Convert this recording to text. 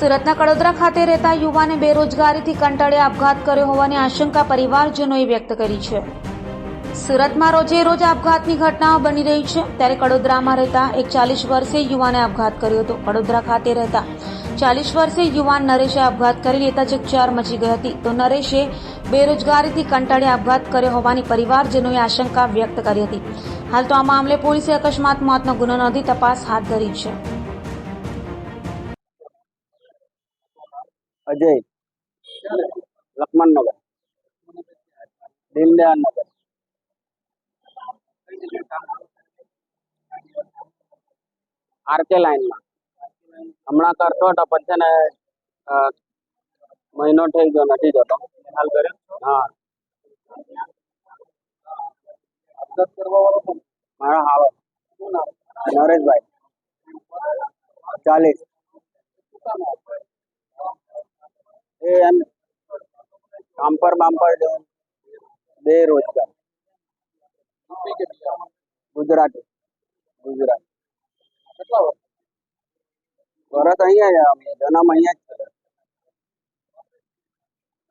સુરતના કડોદરા ખાતે રહેતા યુવાને બેરોજગારીથી કંટાળે આપઘાત કર્યો હોવાની આશંકા પરિવારજનોએ વ્યક્ત કરી છે. સુરતમાં રોજે રોજ આપઘાતની ઘટનાઓ બની રહી છે. ત્યારે કડોદરામાં રહેતા એક ચાલીસ વર્ષીય યુવાને આપઘાત કર્યો હતો. કડોદરા ખાતે રહેતા ચાલીસ વર્ષીય યુવાન નરેશે આપઘાત કરી લેતા ચકચાર મચી ગઈ હતી. તો નરેશે બેરોજગારીથી કંટાળે આપઘાત કર્યો હોવાની પરિવારજનોએ આશંકા વ્યક્ત કરી હતી. હાલ તો આ મામલે પોલીસે અકસ્માત મોતનો ગુનો નોંધી તપાસ હાથ ધરી છે. અજય. લક્ષ્મણનગર. દીનદયાળ નગર આરકે લાઈનમાં હમણાં કરતો હતો, પણ છે ને મહિનો થઈ ગયો, નથી જતો. હાલ કર્યો હા. મારા હાવ. નરેશભાઈ. ચાલીસ. એમ કામપર બામપર જવું બેરોજગાર ગુજરાતી. ગુજરાત. વર્ષ? અહીંયા જન્મ અહીંયા